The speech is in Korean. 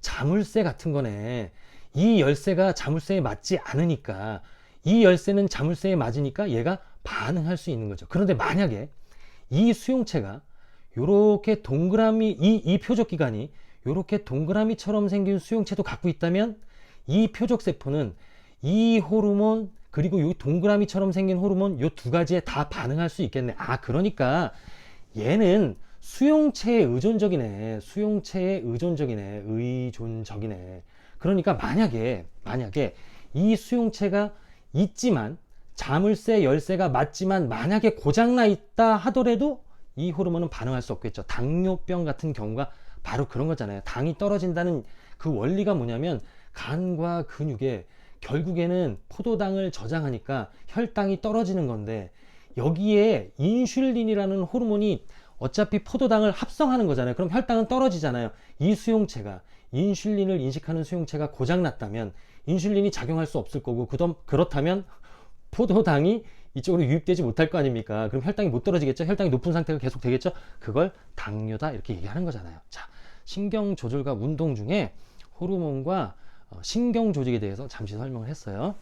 자물쇠 같은 거네. 이 열쇠가 자물쇠에 맞지 않으니까 이 열쇠는 자물쇠에 맞으니까 얘가 반응할 수 있는 거죠. 그런데 만약에 이 수용체가 요렇게 동그라미 이, 이 표적 기관이 요렇게 동그라미처럼 생긴 수용체도 갖고 있다면 이 표적 세포는 이 호르몬 그리고 요 동그라미처럼 생긴 호르몬 요 두 가지에 다 반응할 수 있겠네. 아 그러니까 얘는 수용체에 의존적이네. 수용체에 의존적이네. 의존적이네. 그러니까 만약에 만약에 이 수용체가 있지만 자물쇠 열쇠가 맞지만 만약에 고장 나 있다 하더라도 이 호르몬은 반응할 수 없겠죠. 당뇨병 같은 경우가 바로 그런 거잖아요. 당이 떨어진다는 그 원리가 뭐냐면 간과 근육에 결국에는 포도당을 저장하니까 혈당이 떨어지는 건데 여기에 인슐린이라는 호르몬이 어차피 포도당을 합성하는 거잖아요. 그럼 혈당은 떨어지잖아요. 이 수용체가 인슐린을 인식하는 수용체가 고장났다면 인슐린이 작용할 수 없을 거고 그럼 그렇다면 포도당이 이쪽으로 유입되지 못할 거 아닙니까? 그럼 혈당이 못 떨어지겠죠? 혈당이 높은 상태가 계속 되겠죠? 그걸 당뇨다 이렇게 얘기하는 거잖아요. 자, 신경 조절과 운동 중에 호르몬과 어, 신경 조직에 대해서 잠시 설명을 했어요.